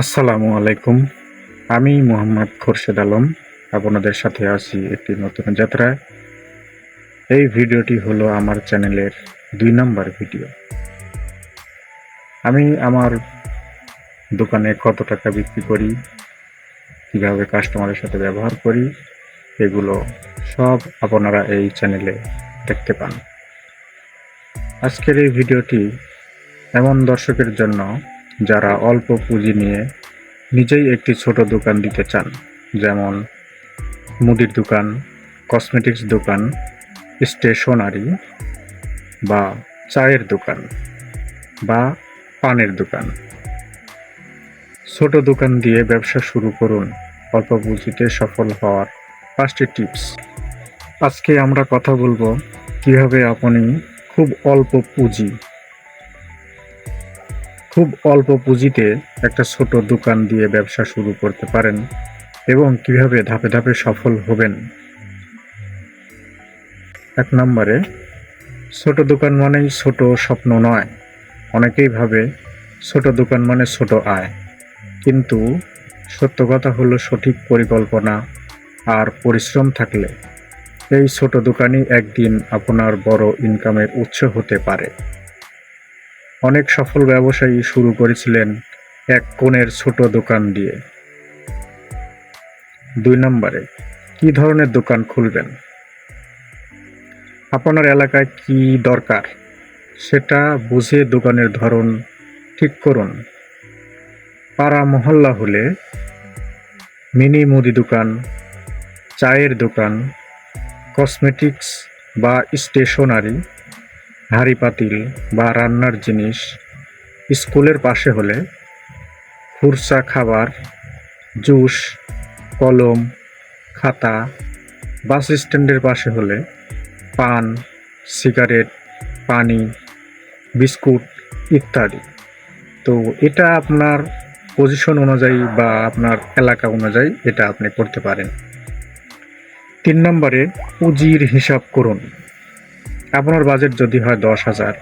আসসালামু আলাইকুম। আমি মোহাম্মদ খোরশেদ আলম। আপনাদের সাথে আছি একটি নতুন যাত্রায় এই ভিডিওটি হলো আমার চ্যানেলের দুই নম্বর ভিডিও। আমি আমার দোকানে কত টাকা বিক্রি করি, কীভাবে কাস্টমারের সাথে ব্যবহার করি, এগুলো সব আপনারা এই চ্যানেলে দেখতে পান। আজকের এই ভিডিওটি এমন দর্শকের জন্য যারা অল্প পুঁজি নিয়ে নিজেই একটি ছোট দোকান দিতে চান, যেমন মুদির দোকান, কসমেটিক্স দোকান, স্টেশনারি বা চায়ের দোকান বা পানের দোকান। ছোট দোকান দিয়ে ব্যবসা শুরু করুন। অল্প পুঁজিতে সফল হওয়ার পাঁচটি টিপস। আজকে আমরা কথা বলব কীভাবে আপনি খুব অল্প পুঁজি খুব অল্প পুঁজিতে একটা ছোট দোকান দিয়ে ব্যবসা শুরু করতে পারেন এবং কীভাবে ধাপে ধাপে সফল হবেন। এক নম্বরে, ছোট দোকান মানেই ছোট স্বপ্ন নয়। অনেকেই ভাবে ছোট দোকান মানে ছোট আয়। কিন্তু সত্য কথা হলো সঠিক পরিকল্পনা আর পরিশ্রম থাকলে এই ছোট দোকানই একদিন আপনার বড় ইনকামের উৎস হতে পারে। অনেক সফল ব্যবসায়ী শুরু করেছিলেন এক কোণের ছোট দোকান দিয়ে। দুই নম্বরে, কি ধরনের দোকান খুলবেন? আপনার এলাকায় কি দরকার? সেটা বুঝে দোকানের ধরন ঠিক করুন। পাড়া মহল্লা হলে মিনি মুদি দোকান, চায়ের দোকান, কসমেটিক্স বা স্টেশনারি হাঁড়ি পাতিল বা রান্নার জিনিস স্কুলের পাশে হলে খুরসা খাবার, জুস, কলম, খাতা, বাস স্ট্যান্ডের পাশে হলে পান, সিগারেট, পানি, বিস্কুট ইত্যাদি। তো এটা আপনার পজিশন অনুযায়ী বা আপনার এলাকা অনুযায়ী এটা আপনি করতে পারেন। তিন নম্বরে পুঁজির হিসাব করুন। আপনার বাজেট যদি হয় দশ হাজার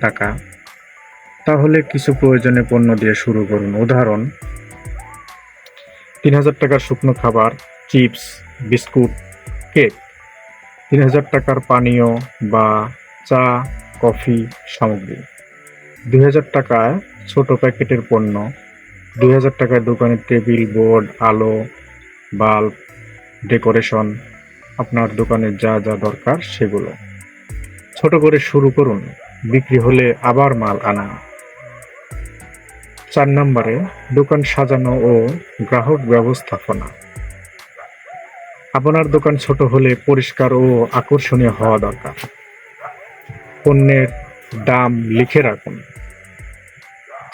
টাকা, তাহলে কিছু প্রয়োজনীয় পণ্য দিয়ে শুরু করুন। উদাহরণ, তিন হাজার টাকার শুকনো খাবার, চিপস, বিস্কুট, কেক। তিন হাজার টাকার পানীয় বা চা, কফি সামগ্রী। দুই হাজার টাকায় ছোট প্যাকেটের পণ্য। দুই হাজার টাকায় দোকানের টেবিল, বোর্ড, আলো, বাল্ব, ডেকোরেশন। আপনার দোকানের যা যা দরকার সেগুলো। ছোট করে শুরু করুন। বিক্রি হলে আবার মাল আনা। চার নম্বরে, দোকান সাজানো ও গ্রাহক ব্যবস্থাপনা। আপনার দোকান ছোট হলে পরিষ্কার ও আকর্ষণীয় হওয়া দরকার। পণ্যের দাম লিখে রাখুন।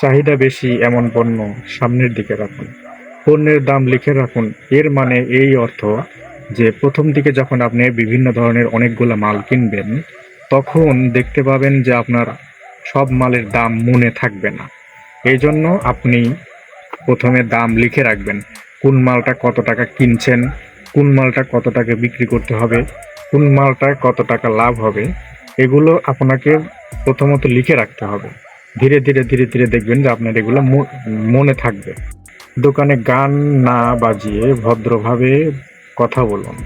চাহিদা বেশি এমন পণ্য সামনের দিকে রাখুন। পণ্যের দাম লিখে রাখুন। এর মানে এই অর্থ যে প্রথম দিকে যখন আপনি বিভিন্ন ধরনের অনেকগুলো মাল কিনবেন তখন দেখতে পাবেন যে আপনার সব মালের দাম মনে থাকবে না। এই জন্য আপনি প্রথমে দাম লিখে রাখবেন। কোন মালটা কত টাকা কিনছেন, কোন মালটা কত টাকা বিক্রি করতে হবে, কোন মালটায় কত টাকা লাভ হবে, এগুলো আপনাকে প্রথমত লিখে রাখতে হবে। ধীরে ধীরে ধীরে ধীরে দেখবেন যে আপনার এগুলো মনে থাকবে। দোকানে গান না বাজিয়ে ভদ্রভাবে কথা বলুন।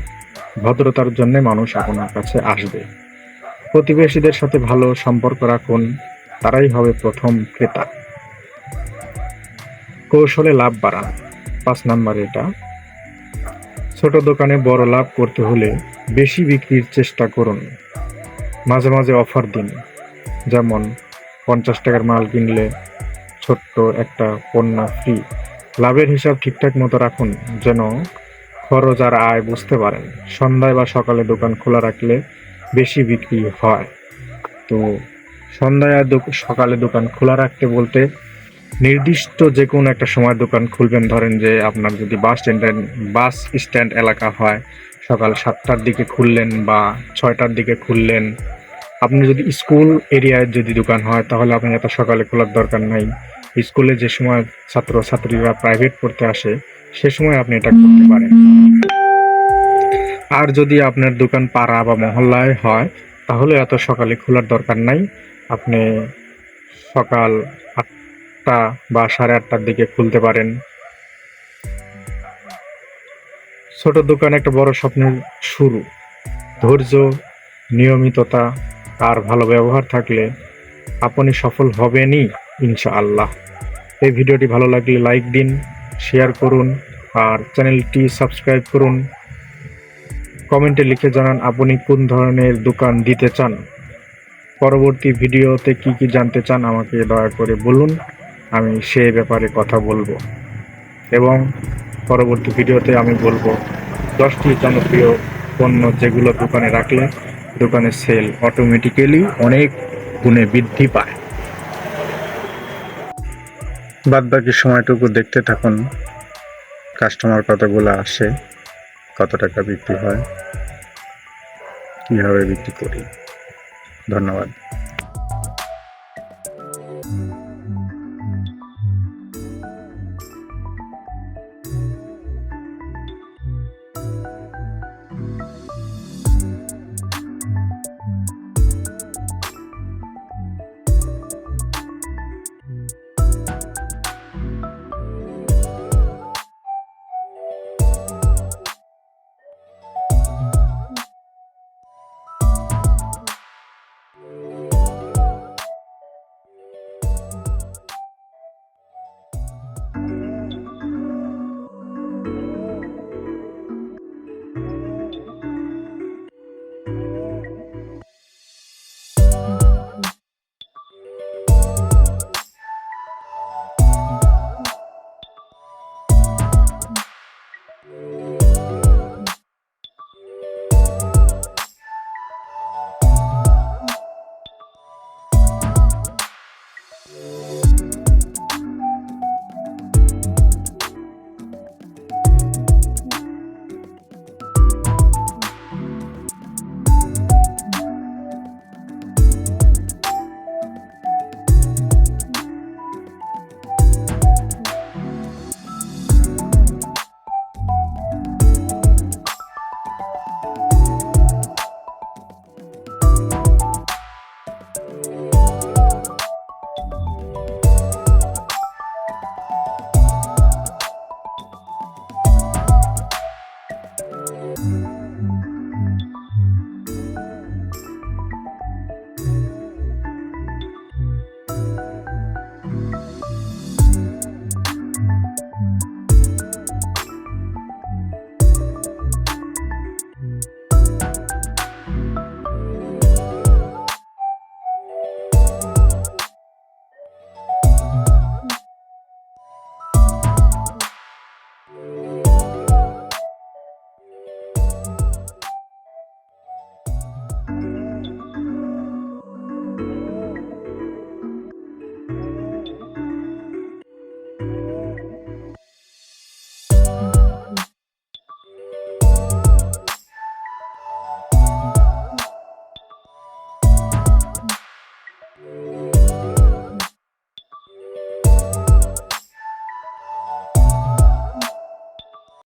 ভদ্রতার জন্য মানুষ আপনার কাছে আসবে। প্রতিবেশীদের সাথে ভালো সম্পর্ক রাখুন, তারাই হবে প্রথম ক্রেতা। কৌশলে লাভ বাড়ান, পাঁচ নাম্বার এটা। ছোট দোকানে বড় লাভ করতে হলে বেশি বিক্রির চেষ্টা করুন। মাঝে মাঝে অফার দিন, যেমন পঞ্চাশ টাকার মাল কিনলে ছোট্ট একটা পণ্য ফ্রি। লাভের হিসাব ঠিকঠাক মতো রাখুন, যেন খরচ আর আয় বুঝতে পারেন। সন্ধ্যায় বা সকালে দোকান খোলা রাখলে বেশি বিক্রি হয়। তো সন্ধ্যায় আর সকালে দোকান খোলা রাখতে বলতে নির্দিষ্ট যে কোনো একটা সময় দোকান খুলবেন। ধরেন যে আপনার যদি বাস স্ট্যান্ড বাস স্ট্যান্ড এলাকা হয়, সকাল সাতটার দিকে খুললেন বা ছয়টার দিকে খুললেন। আপনি যদি স্কুল এরিয়ায় যদি দোকান হয়, তাহলে আপনি এত সকালে খোলার দরকার নাই। স্কুলে যে সময় ছাত্র ছাত্রীরা প্রাইভেট পড়তে আসে, সে সময় আপনি এটা করতে পারেন। আর যদি আপনার দোকান পাড়া বা মহল্লায় হয়, তাহলে এত সকালে খোলার দরকার নাই। আপনি সকাল আটটা বা সাড়ে আটটার দিকে খুলতে পারেন। ছোট দোকান একটা বড় স্বপ্নের শুরু। ধৈর্য, নিয়মিততা আর ভালো ব্যবহার থাকলে আপনি সফল হবেনই, ইনশাআল্লাহ। এই ভিডিওটি ভালো লাগলে লাইক দিন, শেয়ার করুন, আর চ্যানেলটি সাবস্ক্রাইব করুন। কমেন্টে লিখে জানান, আপনি কোন ধরনের দোকান দিতে চান? পরবর্তী ভিডিওতে কি কি জানতে চান আমাকে দয়া করে বলুন, আমি সে ব্যাপারে কথা বলব। এবং পরবর্তী ভিডিওতে আমি বলব, দশটি জনপ্রিয় পণ্য যেগুলো দোকানে রাখলে দোকানের সেল অটোমেটিক্যালি অনেক গুণে বৃদ্ধি পায়। বাদ বাকি সময়টুকু দেখতে থাকুন। কাস্টমার কতগুলো আসে। কত টাকা বিক্রি হয়? কীভাবে বিক্রি করি? ধন্যবাদ।